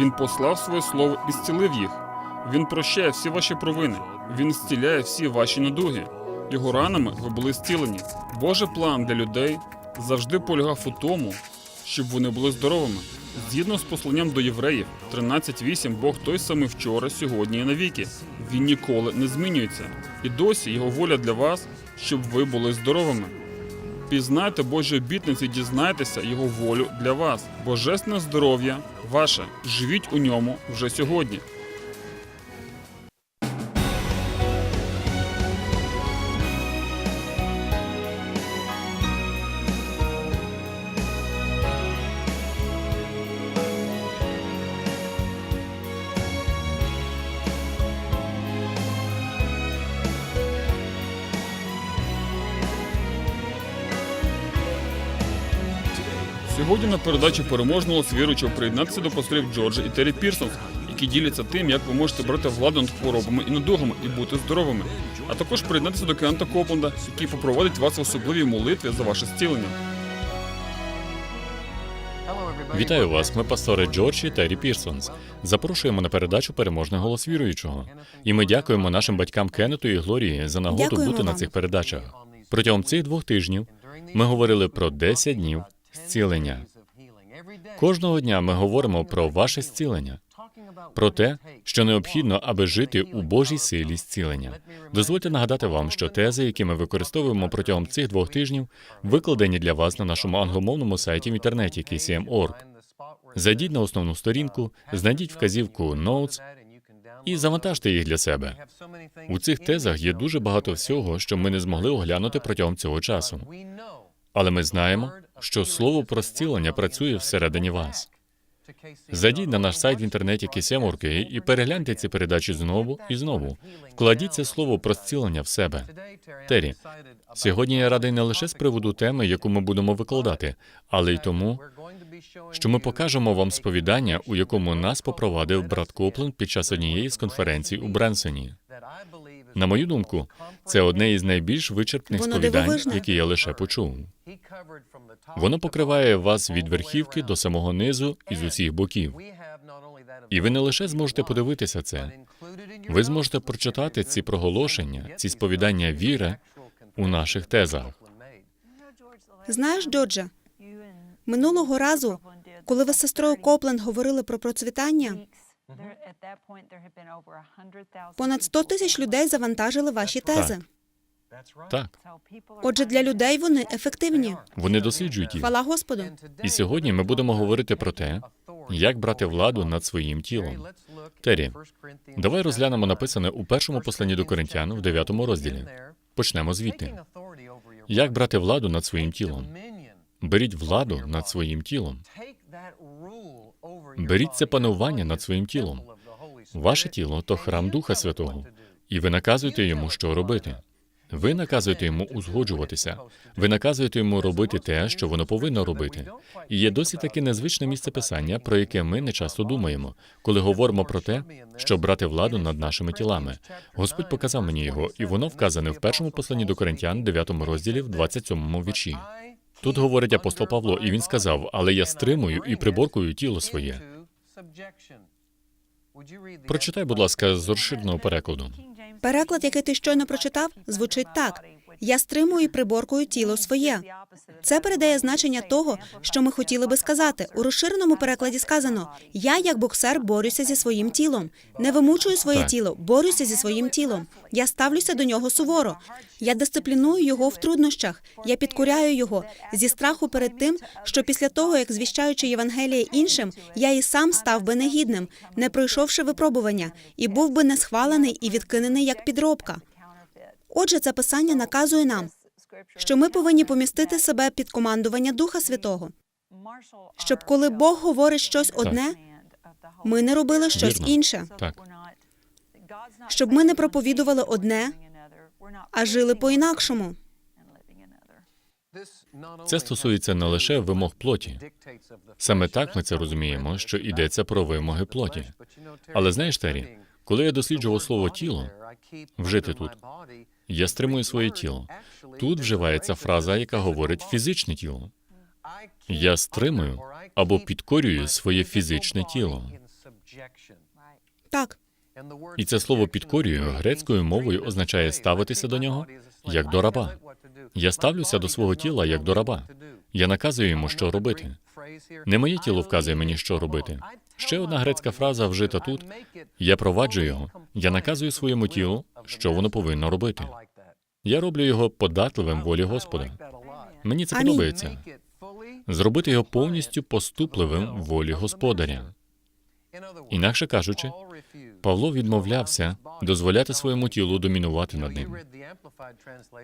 Він послав своє слово і зцілив їх. Він прощає всі ваші провини. Він зціляє всі ваші недуги. Його ранами ви були зцілені. Божий план для людей завжди полягав у тому, щоб вони були здоровими. Згідно з посланням до євреїв 13.8 Бог той самий вчора, сьогодні і навіки. Він ніколи не змінюється. І досі його воля для вас, щоб ви були здоровими. Пізнайте Божі обітниці, дізнайтеся його волю для вас. Божественне здоров'я ваше. Живіть у ньому вже сьогодні. Сьогодні на передачі переможного віруючого приєднатися до послів Джорджа і Террі Пірсонс, які діляться тим, як ви можете брати владу над хворобами і недугами і бути здоровими. А також приєднатися до Кента Копленда, який попроводить вас в особливій молитві за ваше зцілення. Вітаю вас. Ми пастори Джордж і Террі Пірсонс. Запрошуємо на передачу Переможний голос віруючого. І ми дякуємо нашим батькам Кеннету і Глорії за нагоду Дякуємо бути на вам. цих передачах. Протягом цих двох тижнів ми говорили про 10 днів зцілення. Кожного дня ми говоримо про ваше зцілення, про те, що необхідно, аби жити у Божій силі зцілення. Дозвольте нагадати вам, що тези, які ми використовуємо протягом цих двох тижнів, викладені для вас на нашому англомовному сайті в інтернеті KCM.org. Зайдіть на основну сторінку, знайдіть вказівку Notes і завантажте їх для себе. У цих тезах є дуже багато всього, що ми не змогли оглянути протягом цього часу. Але ми знаємо, що слово про зцілення працює всередині вас. Зайдіть на наш сайт в інтернеті KCM.org і перегляньте ці передачі знову і знову. Вкладіть це слово про зцілення в себе. Террі, сьогодні я радий не лише з приводу теми, яку ми будемо викладати, але й тому, що ми покажемо вам сповідання, у якому нас попровадив брат Копленд під час однієї з конференцій у Бренсоні. На мою думку, це одне із найбільш вичерпних сповідань, які я лише почув. Воно покриває вас від верхівки до самого низу і з усіх боків. І ви не лише зможете подивитися це, ви зможете прочитати ці проголошення, ці сповідання віри у наших тезах. Знаєш, Джордже, минулого разу, коли ви з сестрою Копленд говорили про процвітання, понад 100 тисяч людей завантажили ваші тези. Так, Отже, для людей вони ефективні. вони досліджують їх. Хвала Господу. І сьогодні ми будемо говорити про те, як брати владу над своїм тілом. Террі, давай розглянемо написане у першому посланні до Коринтян в 9 розділі. Почнемо звідти. Як брати владу над своїм тілом? Беріть владу над своїм тілом. Беріть це панування над своїм тілом. Ваше тіло то храм Духа Святого, і ви наказуєте йому, що робити. Ви наказуєте йому узгоджуватися. Ви наказуєте йому робити те, що воно повинно робити. І є досить таке незвичне місце писання, про яке ми не часто думаємо, коли говоримо про те, щоб брати владу над нашими тілами. Господь показав мені його, і воно вказане в першому посланні до Коринтян, 9 розділі, в 27 вірші. Тут говорить апостол Павло, і він сказав: Але я стримую і приборкую тіло своє. Прочитай, будь ласка, з розширеного перекладу. Переклад, який ти щойно прочитав, звучить так: я стримую і приборкую тіло своє. Це передає значення того, що ми хотіли би сказати. У розширеному перекладі сказано: я, як боксер, борюся зі своїм тілом, не вимучую своє Так. тіло, борюся зі своїм тілом. Я ставлюся до нього суворо. Я дисципліную його в труднощах. Я підкоряю його зі страху перед тим, що після того, як звіщаючи Євангеліє іншим, я і сам став би негідним, не пройшовши випробування, і був би несхвалений і відкинений як підробка. Отже, це писання наказує нам, що ми повинні помістити себе під командування Духа Святого, щоб коли Бог говорить щось одне, ми не робили щось Вірно. інше, Так. щоб ми не проповідували одне, а жили по-інакшому. Це стосується не лише вимог плоті. Саме так ми це розуміємо, що йдеться про вимоги плоті. Але знаєш, Террі, коли я досліджував слово тіло, вжити тут, я стримую своє тіло. Тут вживається фраза, яка говорить фізичне тіло. Я стримую або підкорює своє фізичне тіло. Так, І це слово підкорює грецькою мовою означає ставитися до нього як до раба. Я ставлюся до свого тіла як до раба. Я наказую йому, що робити. Не моє тіло вказує мені, що робити. Ще одна грецька фраза вжита тут. Я проваджу його. Я наказую своєму тілу, що воно повинно робити. Я роблю його податливим волі Господа. Мені це подобається. Зробити його повністю поступливим волі Господаря. Інакше кажучи, Павло відмовлявся дозволяти своєму тілу домінувати над ним.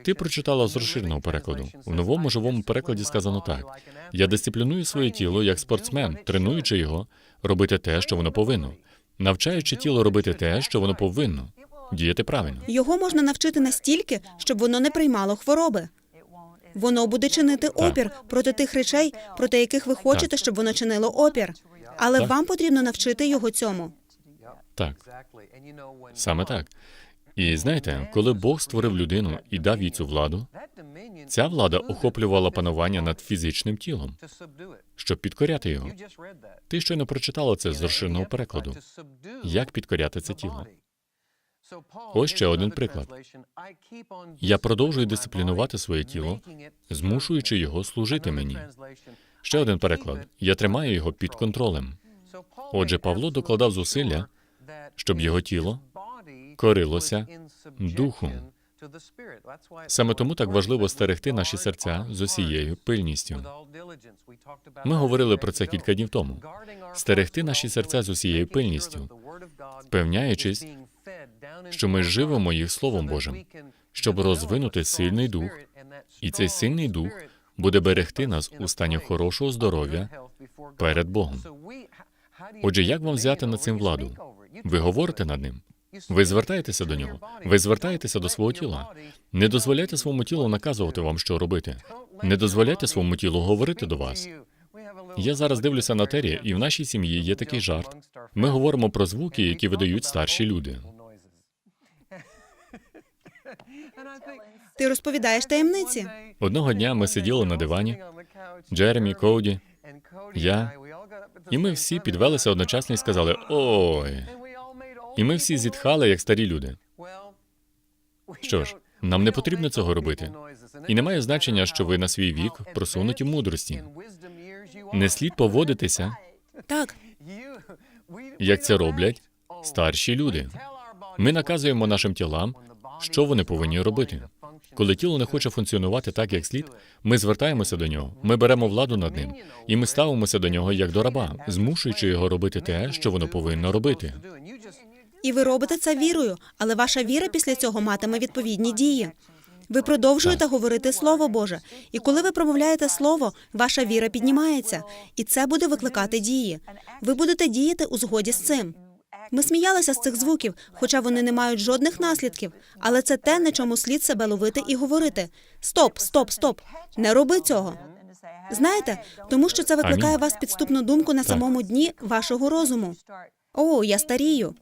Ти прочитала з розширеного перекладу. В новому живому перекладі сказано так: я дисципліную своє тіло як спортсмен, тренуючи його робити те, що воно повинно, навчаючи тіло робити те, що воно повинно, діяти правильно. його можна навчити настільки, щоб воно не приймало хвороби. Воно буде чинити опір проти тих речей, проти яких ви хочете, щоб воно чинило опір. Але Так. вам потрібно навчити його цьому. Так, саме так. І знаєте, коли Бог створив людину і дав їй цю владу, ця влада охоплювала панування над фізичним тілом, щоб підкоряти його. Ти щойно прочитала це з розширеного перекладу. Як підкоряти це тіло? Ось ще один приклад. Я продовжую дисциплінувати своє тіло, змушуючи його служити мені. Ще один переклад. Я тримаю його під контролем. Отже, Павло докладав зусилля, щоб його тіло корилося духу. Саме тому так важливо стерегти наші серця з усією пильністю. Ми говорили про це кілька днів тому. Стерегти наші серця з усією пильністю, впевняючись, що ми живемо їх Словом Божим, щоб розвинути сильний дух, і цей сильний дух буде берегти нас у стані хорошого здоров'я перед Богом. Отже, як вам взяти над цим владу? Ви говорите над ним. Ви звертаєтеся до нього. Ви звертаєтеся до свого тіла. Не дозволяйте своєму тілу наказувати вам, що робити. Не дозволяйте своєму тілу говорити до вас. Я зараз дивлюся на Террі, і в нашій сім'ї є такий жарт. Ми говоримо про звуки, які видають старші люди. Ти розповідаєш таємниці. Одного дня ми сиділи на дивані, Джеремі, Коуді, я, і ми всі підвелися одночасно і сказали Ой. І ми всі зітхали, як старі люди. Що ж, нам не потрібно цього робити. І немає значення, що ви на свій вік просунуті в мудрості. Не слід поводитися, Так, як це роблять старші люди. Ми наказуємо нашим тілам, що вони повинні робити. Коли тіло не хоче функціонувати так, як слід, ми звертаємося до нього, ми беремо владу над ним, і ми ставимося до нього як до раба, змушуючи його робити те, що воно повинно робити. І ви робите це вірою, але ваша віра після цього матиме відповідні дії. Ви продовжуєте говорити Слово Боже, і коли ви промовляєте Слово, ваша віра піднімається, і це буде викликати дії. Ви будете діяти у згоді з цим. Ми сміялися з цих звуків, хоча вони не мають жодних наслідків. Але це те, на чому слід себе ловити і говорити: Стоп, стоп, стоп! Не роби цього. Знаєте, тому що це викликає вас підступну думку на самому дні вашого розуму. О, я старію.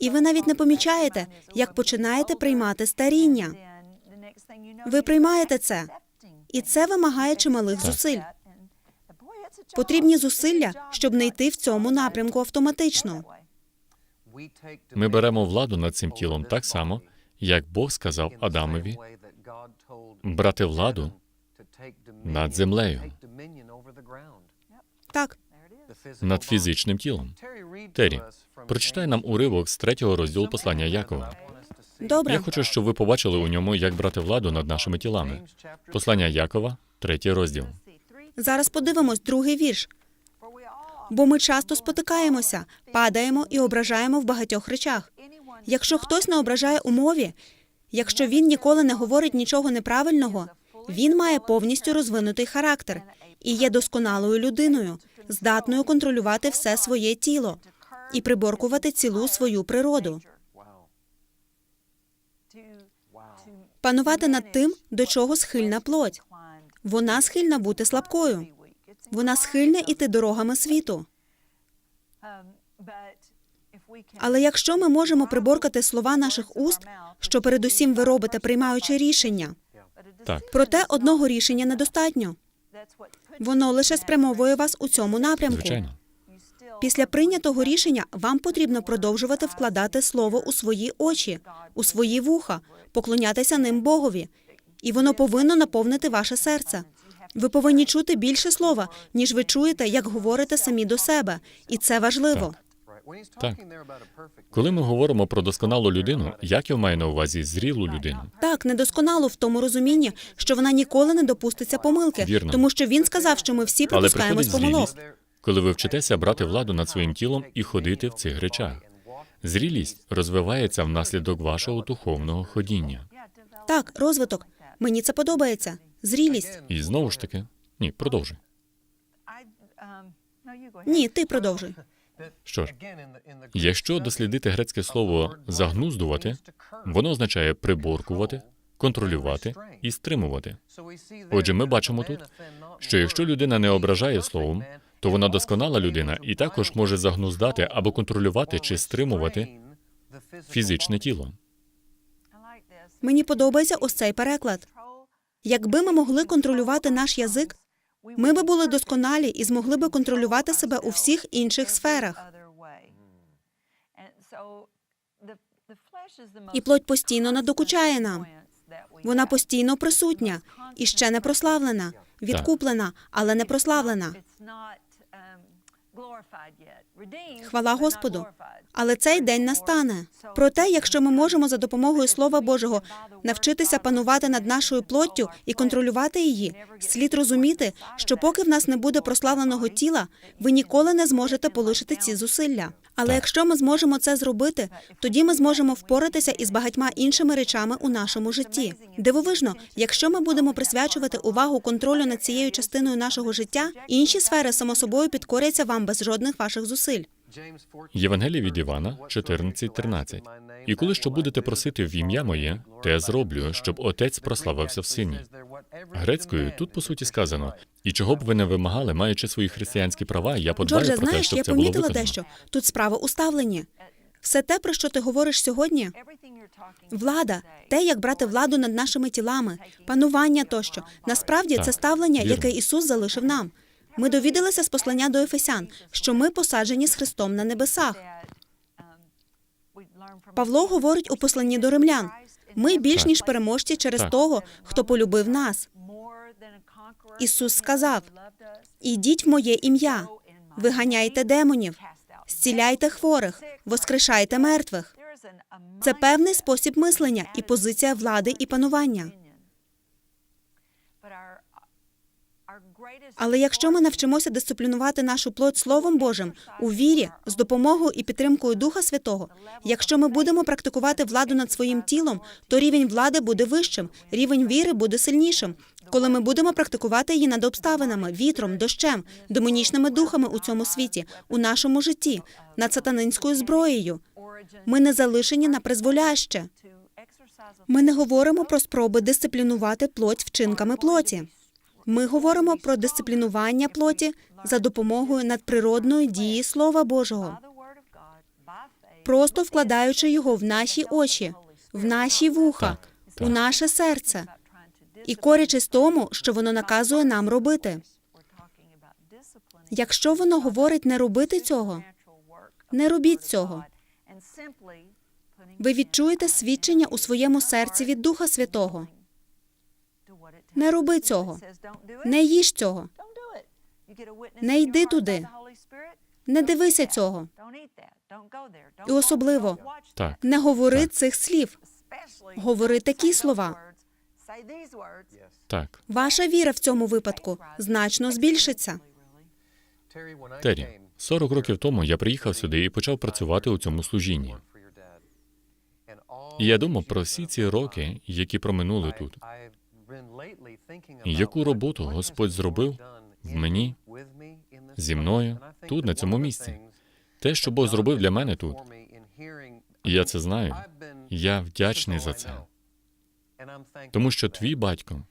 І ви навіть не помічаєте, як починаєте приймати старіння. Ви приймаєте це, і це вимагає чималих зусиль. Потрібні зусилля, щоб не йти в цьому напрямку автоматично. Ми беремо владу над цим тілом так само, як Бог сказав Адамові брати владу над землею, Так, над фізичним тілом. Террі, прочитай нам уривок з третього розділу послання Якова. добре. Я хочу, щоб ви побачили у ньому, як брати владу над нашими тілами. Послання Якова, третій розділ. Зараз подивимось другий вірш. Бо ми часто спотикаємося, падаємо і ображаємо в багатьох речах. Якщо хтось не ображає у мові, якщо він ніколи не говорить нічого неправильного, він має повністю розвинутий характер і є досконалою людиною, здатною контролювати все своє тіло і приборкувати цілу свою природу, панувати над тим, до чого схильна плоть. Вона схильна бути слабкою. Вона схильна іти дорогами світу. Але якщо ми можемо приборкати слова наших уст, що передусім ви робите, приймаючи рішення, Так. проте одного рішення недостатньо. Воно лише спрямовує вас у цьому напрямку. Звичайно. Після прийнятого рішення вам потрібно продовжувати вкладати слово у свої очі, у свої вуха, поклонятися ним Богові, і воно повинно наповнити ваше серце. Ви повинні чути більше слова, ніж ви чуєте, як говорите самі до себе, і це важливо. Так. Коли ми говоримо про досконалу людину, як я маю на увазі зрілу людину? Так, недосконало в тому розумінні, що вона ніколи не допуститься помилки, Вірно. тому що він сказав, що ми всі Але припускаємось приходить помилок. зрілість, коли ви вчитеся брати владу над своїм тілом і ходити в цих речах. Зрілість розвивається внаслідок вашого духовного ходіння. Так, розвиток. Мені це подобається. Зрілість. І знову ж таки, ні, продовжуй. Ні, ти продовжуй. Що ж, якщо дослідити грецьке слово загнуздувати, воно означає приборкувати, контролювати і стримувати. Отже, ми бачимо тут, Що якщо людина не ображає словом, то вона досконала людина і також може загнуздати або контролювати чи стримувати фізичне тіло. Мені подобається ось цей переклад. Якби ми могли контролювати наш язик, ми би були досконалі і змогли би контролювати себе у всіх інших сферах. І плоть постійно надокучає нам. Вона постійно присутня і ще не прославлена, відкуплена, але не прославлена. glorified yet. Хвала Господу. Але цей день настане. Проте, якщо ми можемо за допомогою Слова Божого навчитися панувати над нашою плоттю і контролювати її, слід розуміти, що поки в нас не буде прославленого тіла, ви ніколи не зможете полишити ці зусилля. Але Так. якщо ми зможемо це зробити, тоді ми зможемо впоратися із багатьма іншими речами у нашому житті. Дивовижно, якщо ми будемо присвячувати увагу контролю над цією частиною нашого життя, інші сфери само собою підкоряться вам без жодних ваших зусиль. Євангеліє від Івана 14.13. І коли що будете просити в ім'я моє, те зроблю, щоб отець прославився в сині. Грецькою тут по суті сказано, і чого б ви не вимагали, маючи свої християнські права, я подбаю Джордже, про те, знаєш, щоб я це було помітила виконано. дещо. Тут справа у ставленні. Все те, про що ти говориш сьогодні, влада, те, як брати владу над нашими тілами, панування тощо. Насправді це ставлення, вірно. яке Ісус залишив нам. Ми довідалися з послання до Ефесян, що ми посаджені з Христом на небесах. Павло говорить у посланні до римлян: ми більш Так. ніж переможці через Так. того, хто полюбив нас. Ісус сказав: Ідіть в моє ім'я, виганяйте демонів, зціляйте хворих, воскрешайте мертвих. Це певний спосіб мислення і позиція влади і панування. Але якщо ми навчимося дисциплінувати нашу плоть Словом Божим у вірі з допомогою і підтримкою Духа Святого, якщо ми будемо практикувати владу над своїм тілом, то рівень влади буде вищим, рівень віри буде сильнішим. Коли ми будемо практикувати її над обставинами, вітром, дощем, демонічними духами у цьому світі, у нашому житті, над сатанинською зброєю, ми не залишені на призволяще. Ми не говоримо про спроби дисциплінувати плоть вчинками плоті. Ми говоримо про дисциплінування плоті за допомогою надприродної дії Слова Божого, просто вкладаючи його в наші очі, в наші вуха, Так, так. у наше серце і корячись тому, що воно наказує нам робити. Якщо воно говорить не робити цього, не робіть цього. Ви відчуєте свідчення у своєму серці від Духа Святого. Не роби цього. Не їж цього. Не йди туди. Не дивися цього. І особливо Так, не говори Так. цих слів. Говори такі слова. так. Ваша віра в цьому випадку значно збільшиться. Террі, 40 років тому я приїхав сюди і почав працювати у цьому служінні. І я думав про всі ці роки, які проминули тут. Яку роботу Господь зробив в мені, зі мною, тут, на цьому місці. Те, що Бог зробив для мене тут. І я це знаю. Я вдячний за це. Тому що твій батько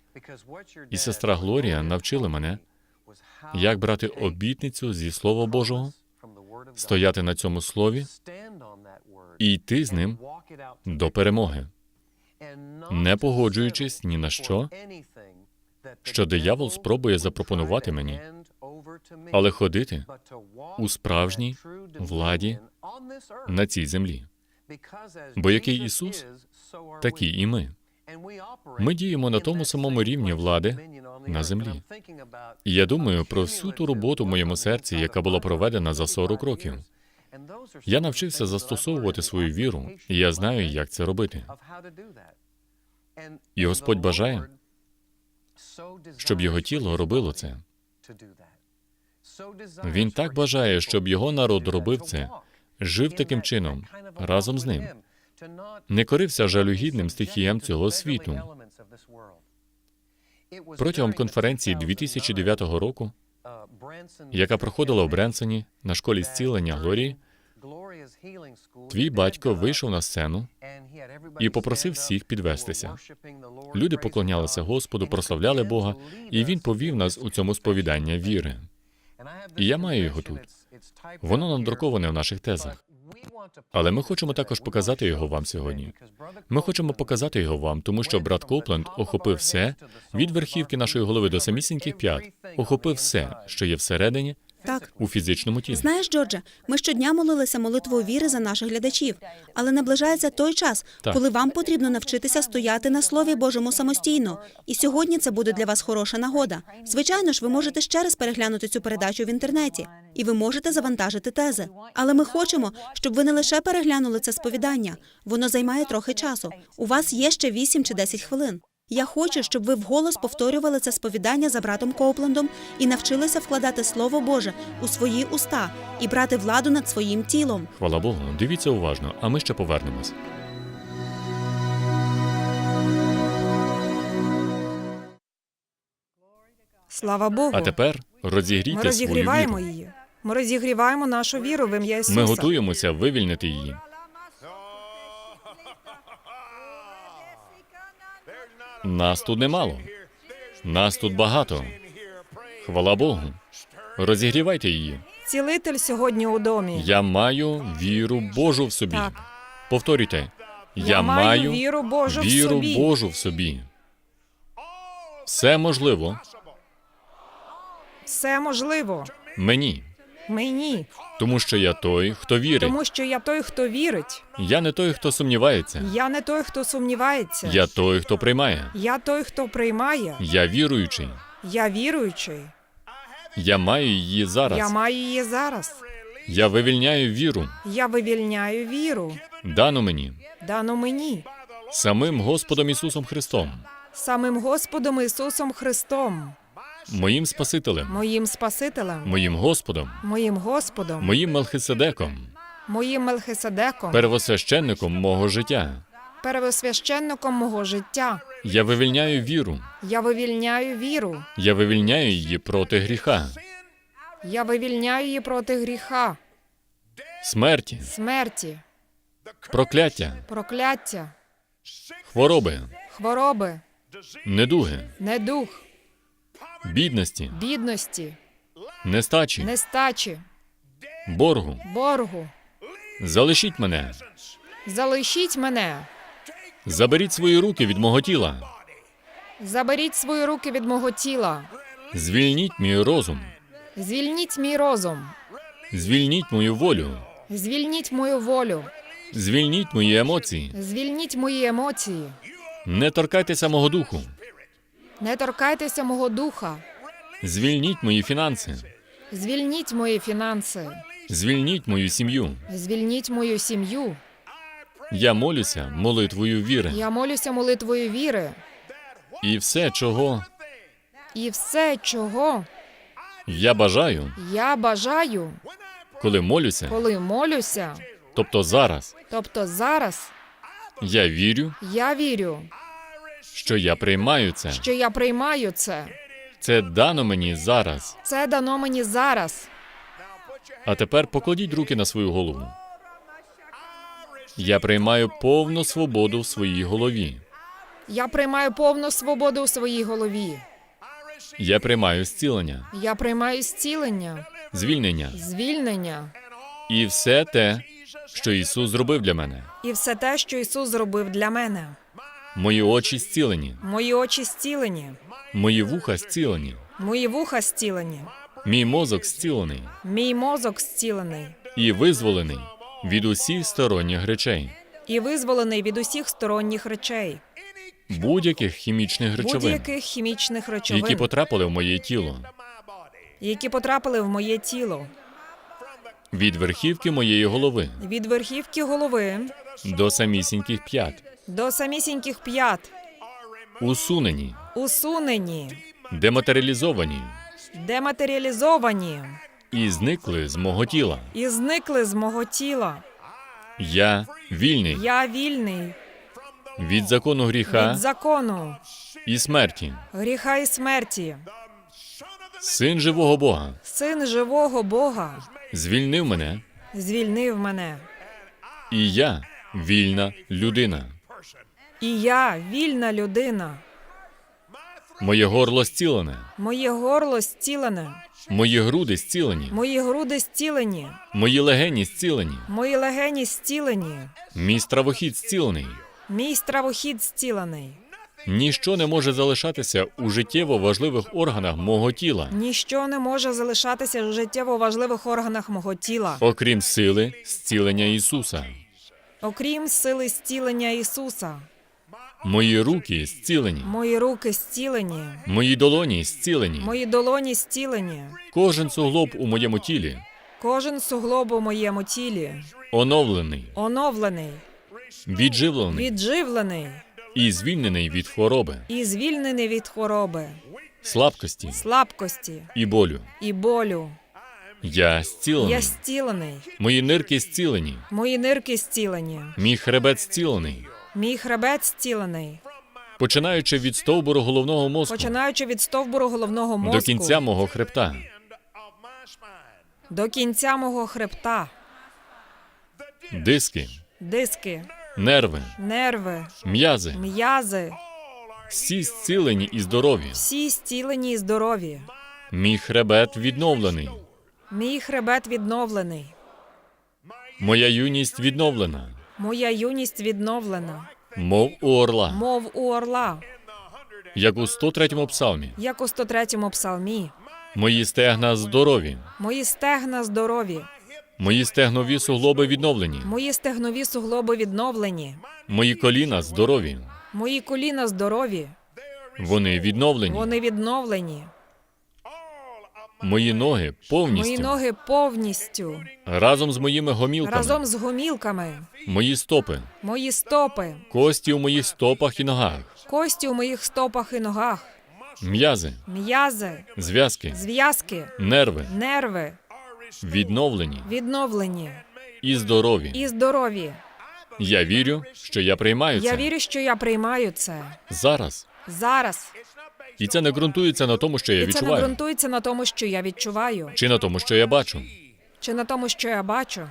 і сестра Глорія навчили мене, як брати обітницю зі Слова Божого, стояти на цьому слові і йти з ним до перемоги, не погоджуючись ні на що, що диявол спробує запропонувати мені, але ходити у справжній владі на цій землі. Бо який Ісус, Такі і ми. Ми діємо на тому самому рівні влади на землі. І я думаю про всю ту роботу в моєму серці, яка була проведена за 40 років. Я навчився застосовувати свою віру, і я знаю, як це робити. І Господь бажає, щоб його тіло робило це. Він так бажає, щоб його народ робив це, жив таким чином разом з ним, не корився жалюгідним стихіям цього світу. Протягом конференції 2009 року, яка проходила в Бренсоні на школі зцілення Глорії, твій батько вийшов на сцену і попросив всіх підвестися. Люди поклонялися Господу, прославляли Бога, і він повів нас у цьому сповідання віри. І я маю його тут. Воно надруковане в наших тезах. Але ми хочемо також показати його вам сьогодні. Ми хочемо показати його вам, тому що брат Копленд охопив все від верхівки нашої голови до самісіньких п'ят, охопив все, що є всередині, Так. у фізичному тілі. Знаєш, Джордже, ми щодня молилися молитвою віри за наших глядачів, але наближається той час, Так. коли вам потрібно навчитися стояти на слові Божому самостійно. І сьогодні це буде для вас хороша нагода. Звичайно ж, ви можете ще раз переглянути цю передачу в інтернеті, і ви можете завантажити тези. Але ми хочемо, щоб ви не лише переглянули це сповідання. Воно займає трохи часу. У вас є ще 8 чи 10 хвилин. Я хочу, щоб ви вголос повторювали це сповідання за братом Коуплендом і навчилися вкладати Слово Боже у свої уста і брати владу над своїм тілом. Хвала Богу, дивіться уважно, а ми ще повернемось. Слава Богу. А тепер ми розігрійте свою розігріваємо віру. її. Ми розігріваємо нашу віру в ім'я Ісуса. Ми готуємося вивільнити її. Нас тут немало. Нас тут багато. Хвала Богу. Розігрівайте її. Цілитель сьогодні у домі. Я маю віру Божу в собі. Так. Повторюйте. Я, Я маю віру Божу в собі. Божу в собі. Все можливо Все можливо. мені, Мені. тому що я той, хто вірить. Тому що я той, хто вірить. Я не той, хто сумнівається. Я не той, хто сумнівається. Я той, хто приймає. Я той, хто приймає. Я віруючий. Я віруючий. Я маю її зараз. Я маю її зараз. Я вивільняю віру, Я вивільняю віру. дану мені Дану мені. самим Господом Ісусом Христом, Самим Господом Ісусом Христом, моїм Спасителем, моїм Спасителем, моїм Господом, моїм Господом, моїм Мелхиседеком, моїм Мелхиседеком, первосвященником мого життя. первосвященником мого життя. Я вивільняю віру. Я вивільняю віру. Я вивільняю її проти гріха, Я вивільняю її проти гріха, смерті, смерті, прокляття, прокляття, хвороби, хвороби, недуги, недух, бідності, бідності, нестачі, нестачі, боргу. боргу. Залишіть мене, Залишіть мене, заберіть свої руки від мого тіла, заберіть свої руки від мого тіла, звільніть мій розум, звільніть мій розум, звільніть мою волю, звільніть мою волю, звільніть мої емоції. звільніть мої емоції. Не торкайтеся мого духу, Не торкайтеся мого духа, звільніть мої фінанси, звільніть мої фінанси, звільніть мою сім'ю. звільніть мою сім'ю. Я молюся молитвою віри, Я молюся молитвою віри, і все, чого і все, чого я бажаю, я бажаю, коли молюся, коли молюся, тобто зараз, тобто зараз я вірю, я вірю, що я приймаю це. що я приймаю це. Це дано мені зараз. Це дано мені зараз. А тепер покладіть руки на свою голову. Я приймаю повну свободу в своїй голові. Я приймаю повну свободу у своїй голові. Я приймаю зцілення, Я приймаю зцілення, звільнення звільнення і все те, що Ісус зробив для мене. і все те, що Ісус зробив для мене. Мої очі зцілені, Мої очі зцілені. мої вуха зцілені, Мої вуха зцілені. мій мозок зцілений. Мій мозок зцілений. і визволений від усіх сторонніх речей, І визволений від усіх сторонніх речей, будь-яких хімічних речовин, будь-яких хімічних речовин, які потрапили в моє тіло, які потрапили в моє тіло, від верхівки моєї голови від верхівки голови до самісіньких п'ят, до самісіньких п'ят, усунені, усунені, дематеріалізовані. Дематеріалізовані. І зникли з мого тіла. і зникли з мого тіла. Я вільний. Я вільний. Від закону гріха від закону, і смерті, гріха і смерті. син живого Бога, Син живого Бога. Звільнив мене, звільнив мене. і я вільна людина. І я вільна людина. Моє горло зцілене, Моє горло зцілене, мої груди зцілені, мої груди зцілені, мої легені зцілені, мої легені зцілені, мій стравохід зцілений. мій стравохід зцілений. Ніщо не може залишатися у життєво важливих органах мого тіла, Ніщо не може залишатися в життєво важливих органах мого тіла, окрім сили зцілення Ісуса. окрім сили зцілення Ісуса. Мої руки зцілені, Мої руки зцілені, мої долоні зцілені. мої долоні зцілені. Кожен суглоб у моєму тілі Кожен суглоб у моєму тілі оновлений, оновлений, відживлений відживлений і звільнений від хвороби, і звільнений від хвороби, слабкості слабкості і болю. і болю. Я зцілений. Я зцілений. Мої нирки зцілені, Мої нирки зцілені. мій хребет зцілений, Мій хребет зцілений. починаючи від стовбуру головного мозку. Починаючи від стовбуру головного мозку. до кінця мого хребта. до кінця мого хребта, Диски, диски, нерви, нерви, м'язи, м'язи, всі зцілені і здорові. всі зцілені і здорові. Мій хребет відновлений, Мій хребет відновлений. моя юність відновлена, Моя юність відновлена, мов у орла, мов у орла, як у 103-му псалмі. як у 103-му псалмі. Мої стегна здорові, Мої стегна здорові, мої стегнові суглоби відновлені, мої стегнові суглоби відновлені, мої коліна здорові. мої коліна здорові, Вони відновлені. вони відновлені. Мої ноги повністю. Мої ноги повністю. Разом з моїми гомілками. разом з гомілками, Мої стопи, мої стопи, кості у моїх стопах і ногах, кості у моїх стопах і ногах, м'язи, м'язи, зв'язки, зв'язки, нерви. Нерви. Відновлені. Відновлені. І здорові. і здорові. Я вірю, що я приймаю це. Я вірю, що я приймаю це. Зараз. зараз. І це не ґрунтується на тому, що я І це не відчуваю, ґрунтується на тому, що я відчуваю, чи на тому, що я бачу. чи на тому, що я бачу.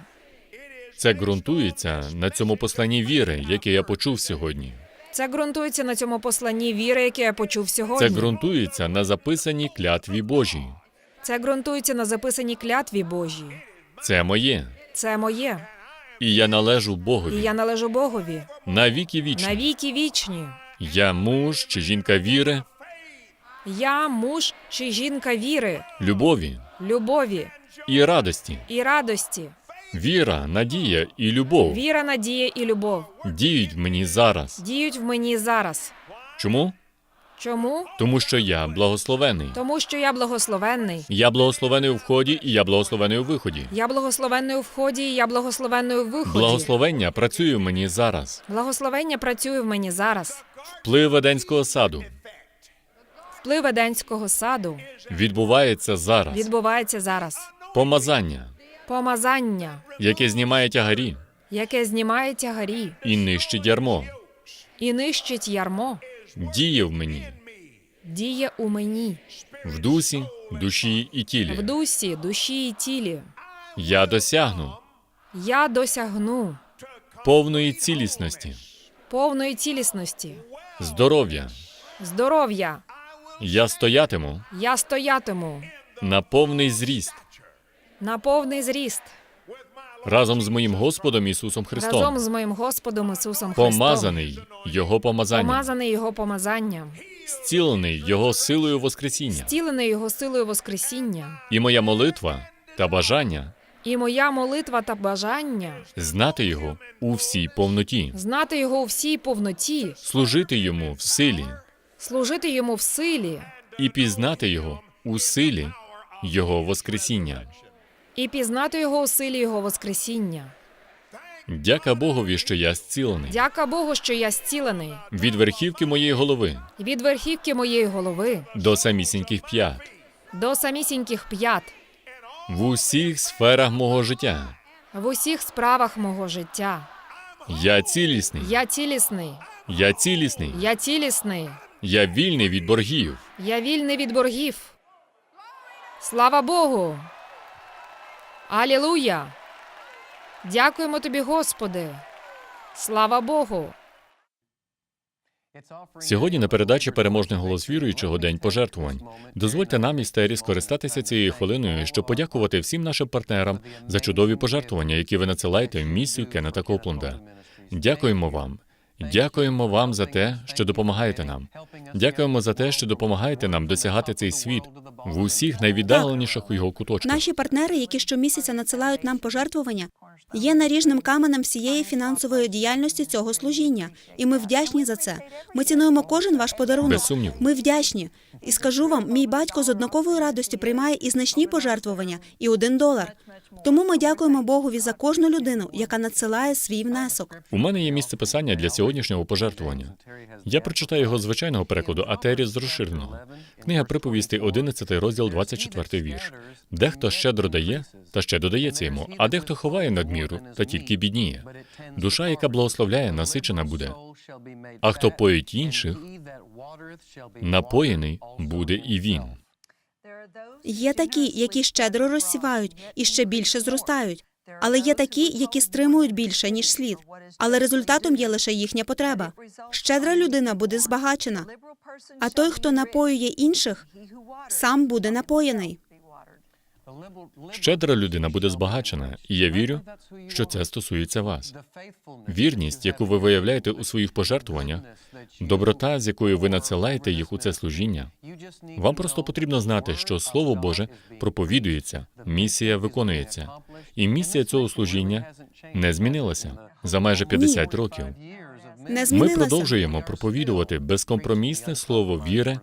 Це ґрунтується на цьому посланні віри, яке я почув сьогодні. Це ґрунтується на цьому посланні віри, яке я почув Це сьогодні. ґрунтується на записаній клятві Божій. Це ґрунтується на записаній клятві Божій. Це моє. Це моє, І я належу і Богові я належу Богові на віки вічні. на віки вічні. Я муж чи жінка віри, Я муж чи жінка віри, любові любові і радості. і радості. Віра, надія і любов Віра, надія і любов діють в мені зараз. діють в мені зараз. Чому? Чому? Тому що я благословений. Тому що я благословенний. Я благословений у вході, і я благословений у виході. Я благословенний у вході, і я благословенний у виході. Благословення працює в мені зараз. Благословення працює в мені зараз. Вплив Еденського саду Вплив Еденського саду відбувається зараз. відбувається зараз. Помазання, Помазання, яке знімає тягарі яке знімає тягарі і нищить ярмо, і нищить ярмо, діє в мені діє у мені, в дусі, душі і тілі. в дусі, душі і тілі. Я досягну Я досягну повної цілісності, повної цілісності, здоров'я. здоров'я. Я стоятиму. Я стоятиму. На повний зріст. На повний зріст. Разом з моїм Господом Ісусом разом Христом, з моїм Господом Ісусом Христом, помазаний Його помазанням, помазаний Його помазанням, зцілений Його силою Воскресіння. втілений Його силою Воскресіння. І моя молитва та бажання І моя молитва та бажання знати Його у всій повноті, знати Його у всій повноті, служити Йому в силі служити Йому в силі і пізнати Його у силі Його Воскресіння. і пізнати Його у силі Його Воскресіння. Дяка Богові, що я зцілений. Дяка Богу, що я зцілений Від верхівки моєї голови від верхівки моєї голови до самісіньких п'ят, до самісіньких п'ят в усіх сферах мого життя. в усіх справах мого життя. Я цілісний, Я цілісний, я цілісний, я цілісний, я вільний від боргів. я вільний від боргів. Слава Богу! Алілуя! Дякуємо тобі, Господи! Слава Богу! Сьогодні на передачі переможний голос віруючого день пожертвувань. Дозвольте нам із Тері скористатися цією хвилиною, щоб подякувати всім нашим партнерам за чудові пожертвування, які ви надсилаєте в місію Кеннета Копланда. Дякуємо вам. Дякуємо вам за те, що допомагаєте нам. Дякуємо за те, що допомагаєте нам досягати цей світ в усіх найвіддаленіших його куточках. Наші партнери, які щомісяця надсилають нам пожертвування, є наріжним каменем всієї фінансової діяльності цього служіння, і ми вдячні за це. Ми цінуємо кожен ваш подарунок. Без сумніву. Ми вдячні. І скажу вам, мій батько з однаковою радістю приймає і значні пожертвування, і один долар. Тому ми дякуємо Богові за кожну людину, яка надсилає свій внесок. У мене є місце писання для сьогоднішнього пожертвування. Я прочитаю його звичайного перекладу, а Террі з розширеного. Книга приповістей, 11 розділ, 24 вірш. Дехто щедро дає, та ще додається йому, а дехто ховає надміру, та тільки бідніє. Душа, яка благословляє, насичена буде. А хто поїть інших, напоєний буде і він. Є такі, які щедро розсівають і ще більше зростають. Але є такі, які стримують більше, ніж слід. Але результатом є лише їхня потреба. Щедра людина буде збагачена, а той, хто напоює інших, сам буде напоєний. Щедра людина буде збагачена, і я вірю, що це стосується вас. Вірність, яку ви виявляєте у своїх пожертвуваннях, доброта, з якою ви надсилаєте їх у це служіння. Вам просто потрібно знати, що Слово Боже проповідується, місія виконується, і місія цього служіння не змінилася за майже 50 років. Ми продовжуємо проповідувати безкомпромісне слово віри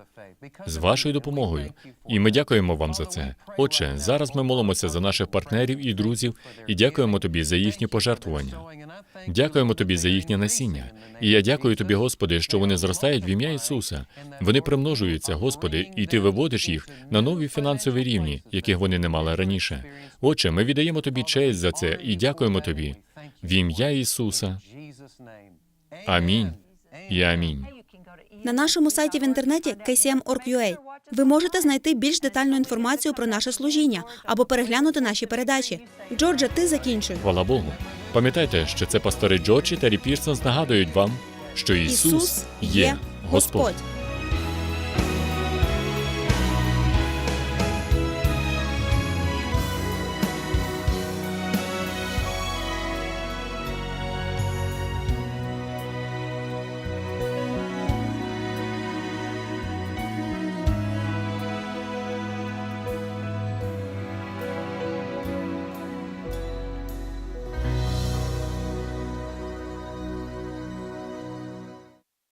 з вашою допомогою, і ми дякуємо вам за це. Отже, зараз ми молимося за наших партнерів і друзів і дякуємо тобі за їхні пожертвування. Дякуємо тобі за їхнє насіння. І я дякую тобі, Господи, що вони зростають в ім'я Ісуса. Вони примножуються, Господи, і ти виводиш їх на нові фінансові рівні, яких вони не мали раніше. Отже, ми віддаємо тобі честь за це і дякуємо тобі. В ім'я Ісуса. Амінь і амінь. На нашому сайті в інтернеті kcm.org.ua ви можете знайти більш детальну інформацію про наше служіння або переглянути наші передачі. Джордже, ти закінчуй. Хвала Богу. Пам'ятайте, що це пастори Джорджі та Рі Пірсонс нагадують вам, що Ісус, є Господь.